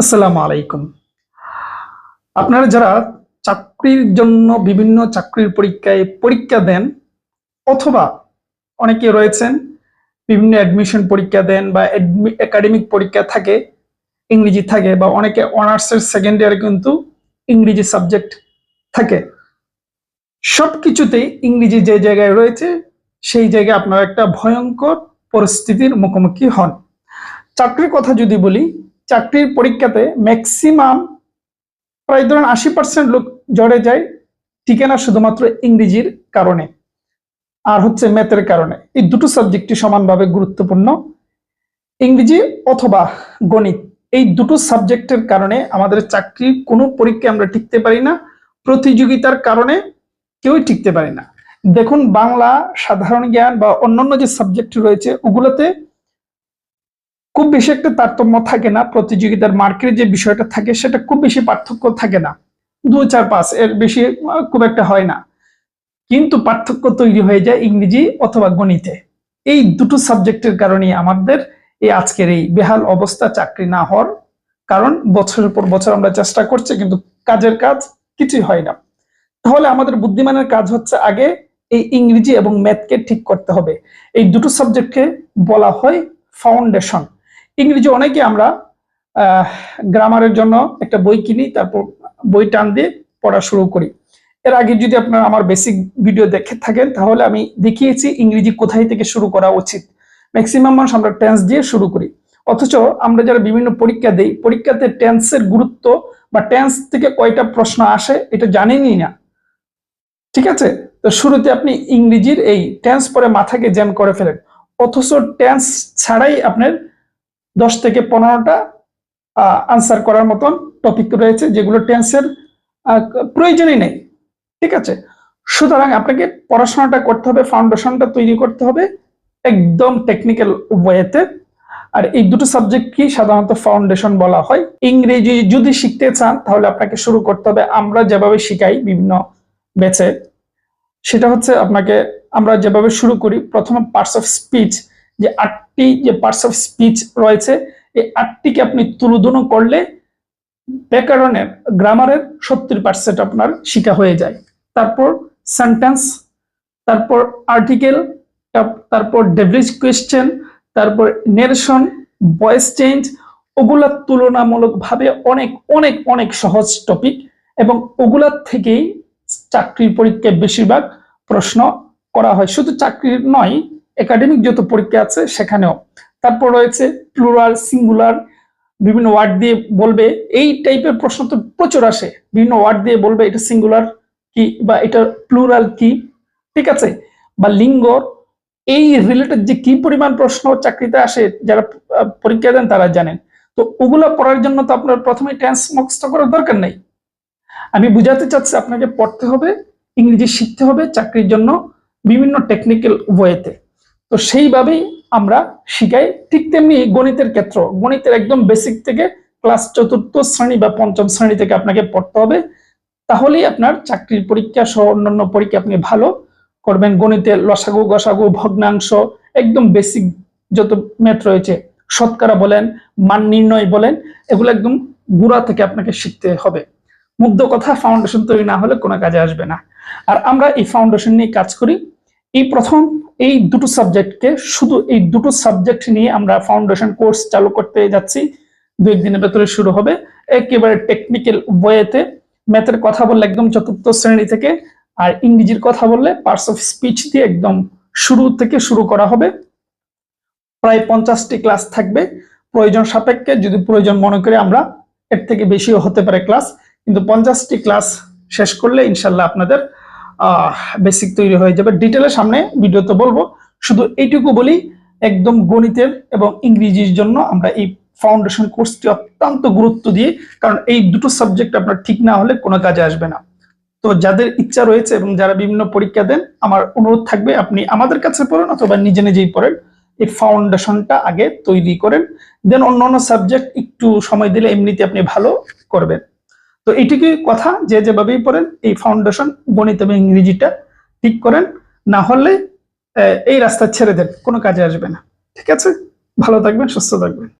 আসসালামু আলাইকুম। আপনারা যারা চাকরির জন্য বিভিন্ন চাকরির পরীক্ষায় পরীক্ষা দেন অথবা অনেকে রয়েছেন, বিভিন্ন অ্যাডমিশন পরীক্ষা দেন বা একাডেমিক পরীক্ষা থাকে, ইংরেজি থাকে বা অনেকে অনার্সের সেকেন্ড ইয়ারে কিন্তু ইংরেজি সাবজেক্ট থাকে। সব কিছুতেই ইংরেজি যে জায়গায় রয়েছে, সেই জায়গায় আপনারা একটা ভয়ঙ্কর পরিস্থিতির মুখোমুখি হন। চাকরির কথা যদি বলি চাকরির পরীক্ষাতে ম্যাক্সিমাম প্রায় ধরেন আশি পার্সেন্ট লোক জড়ে যায়, ঠিকানা শুধুমাত্র ইংরেজির কারণে আর হচ্ছে ম্যাথের কারণে। এই দুটো সাবজেক্টই সমানভাবে গুরুত্বপূর্ণ। ইংরেজি অথবা গণিত, এই দুটো সাবজেক্টের কারণে আমাদের চাকরির কোনো পরীক্ষায় আমরা টিকতে পারি না, প্রতিযোগিতার কারণে কেউই টিকতে পারি না। দেখুন বাংলা, সাধারণ জ্ঞান বা অন্যান্য যে সাবজেক্ট রয়েছে, ওগুলোতে খুব বেশি একটা তারতম্য থাকে না, প্রতিযোগিতার মার্কের যে বিষয়টা থাকে সেটা খুব বেশি পার্থক্য থাকে না। দু চার, পাঁচ, এর বেশি খুব একটা হয় না। কিন্তু পার্থক্য তৈরি হয়ে যায় ইংরেজি অথবা গণিতে। এই দুটো সাবজেক্টের কারণে আমাদের এই আজকের এই বেহাল অবস্থা চাকরি না হওয়ার কারণ বছরের পর বছর আমরা চেষ্টা করছি, কিন্তু কাজের কাজ কিছুই হয় না। তাহলে আমাদের বুদ্ধিমানের কাজ হচ্ছে আগে এই ইংরেজি এবং ম্যাথকে ঠিক করতে হবে। এই দুটো সাবজেক্টকে বলা হয় ফাউন্ডেশন। ইংরেজি অনেকে আমরা গ্রামারের জন্য একটা বই কিনি, তারপর বই টান দিয়ে পড়া শুরু করি। এর আগে যদি আপনারা আমার বেসিক ভিডিও দেখে থাকেন, তাহলে আমি দেখিয়েছি ইংরেজি কোথায় থেকে শুরু করা উচিত। ম্যাক্সিমাম মানুষ আমরা টেন্স দিয়ে শুরু করি। অথচ আমরা যারা বিভিন্ন পরীক্ষা দেই, পরীক্ষাতে টেন্সের গুরুত্ব বা টেন্স থেকে কয়টা প্রশ্ন আসে, এটা জানেনই না। ঠিক আছে? তো শুরুতে আপনি ইংরেজির এই টেন্স পরে মাথাকে জ্যাম করে ফেলেন। অথচ টেন্স ছাড়াই আপনার দশ থেকে পনেরোটা আনসার করার মতন টপিক রয়েছে যেগুলো টেন্সের প্রয়োজনই নেই, ঠিক আছে? সুতরাং আপনাকে পড়াশোনাটা করতে হবে ফাউন্ডেশনটা তৈরি করতে হবে একদম টেকনিক্যাল ওয়েতে আর এই দুটো সাবজেক্ট কি? সাধারণত ফাউন্ডেশন বলা হয়। ইংরেজি যদি শিখতে চান, তাহলে আপনাকে শুরু করতে হবে, আমরা যেভাবে শিখাই বিভিন্ন ব্যাচে সেটা হচ্ছে আপনাকে আমরা যেভাবে শুরু করি, প্রথমে পার্টস অফ স্পিচ যে আটটি যে পার্টস অফ স্পিচ রয়েছে, এই আটটিকে আপনি তুলুদুনো করলে ব্যাকরণের, গ্রামারের সত্তর পার্সেন্ট আপনার শিখা হয়ে যায়। তারপর সেন্টেন্স তারপর আর্টিকেল তারপর ডেভরিজ কোয়েশ্চেন তারপর নেরেশন ভয়েস চেঞ্জ ওগুলা তুলনামূলকভাবে অনেক অনেক অনেক সহজ টপিক এবং ওগুলার থেকেই চাকরির পরীক্ষায় বেশিরভাগ প্রশ্ন করা হয়। শুধু চাকরির নয় একাডেমিক যত পরীক্ষা আছে, সেখানেও। তারপর রয়েছে প্লুরাল, সিঙ্গুলার, বিভিন্ন ওয়ার্ড দিয়ে বলবে। এই টাইপের প্রশ্ন তো প্রচুর আসে। বিভিন্ন ওয়ার্ড দিয়ে বলবে, এটা সিঙ্গুলার কি বা এটা প্লুরাল কি? ঠিক আছে? বা লিঙ্গ, এই রিলেটেড যে কি পরিমাণ প্রশ্ন চাকরিতে আসে, যারা পরীক্ষা দেন তারা জানেন। তো ওগুলো পড়ার জন্য তো আপনার প্রথমে টেন্স মুখস্থ করার দরকার নেই। আমি বুঝাতে চাচ্ছি আপনাকে পড়তে হবে, ইংরেজি শিখতে হবে চাকরির জন্য বিভিন্ন টেকনিক্যাল ওয়েতে তো সেইভাবেই আমরা শিখাই। ঠিক তেমনি গণিতের ক্ষেত্র। গণিতের একদম বেসিক থেকে ক্লাস চতুর্থ শ্রেণি বা পঞ্চম শ্রেণি থেকে আপনাকে পড়তে হবে। তাহলেই আপনার চাকরির পরীক্ষা সহ অন্যান্য পরীক্ষা আপনি ভালো করবেন। গণিতের লসাগু, গসাগু, ভগ্নাংশ, একদম বেসিক যত ম্যাথ রয়েছে, শতকরা বলেন, মান নির্ণয় বলেন, এগুলো একদম গুড়া থেকে আপনাকে শিখতে হবে। মুগ্ধ কথা ফাউন্ডেশন তৈরি না হলে কোনো কাজে আসবে না। আর আমরা এই ফাউন্ডেশন নিয়ে কাজ করি। এই প্রথম এই দুটো সাবজেক্টকে শুধু এই দুটো সাবজেক্ট নিয়ে আমরা ফাউন্ডেশন কোর্স চালু করতে যাচ্ছি। দু একদিনের ভেতরে শুরু হবে। একেবারে টেকনিক্যাল বইয়েতে ম্যাথের কথা বললে একদম চতুর্থ শ্রেণি থেকে আর ইংরেজির কথা বললে পার্টস অফ স্পিচ দিয়ে একদম শুরু থেকে শুরু করা হবে। প্রায় পঞ্চাশটি ক্লাস থাকবে। প্রয়োজন সাপেক্ষে, যদি প্রয়োজন মনে করে আমরা এর থেকে বেশিও হতে পারে ক্লাস কিন্তু পঞ্চাশটি ক্লাস শেষ করলে ইনশাল্লাহ আপনাদের বেসিক তৈরি হয়ে যাবে। ডিটেলের সামনে ভিডিওতে বলব। শুধু এইটুকু বলি, একদম গণিতের এবং ইংরেজির জন্য আমরা এই ফাউন্ডেশন কোর্সটি অত্যন্ত গুরুত্ব দিয়ে, কারণ এই দুটো সাবজেক্ট আপনার ঠিক না হলে কোনো কাজে আসবে না। তো যাদের ইচ্ছা রয়েছে এবং যারা বিভিন্ন পরীক্ষা দেন, আমার অনুরোধ থাকবে আপনি আমাদের কাছে পড়েন অথবা নিজে নিজেই পড়েন। এই ফাউন্ডেশনটা আগে তৈরি করেন। দেন অন্যান্য সাবজেক্ট একটু সময় দিলে এমনিতে আপনি ভালো করবেন। তো এইটুকু কথা যে যেভাবেই পড়েন, এই ফাউন্ডেশন গণিত এবং ইংরেজিটা ঠিক করেন, না হলে এই রাস্তা ছেড়ে দেন, কোনো কাজে আসবে না। ঠিক আছে? ভালো থাকবেন, সুস্থ থাকবেন।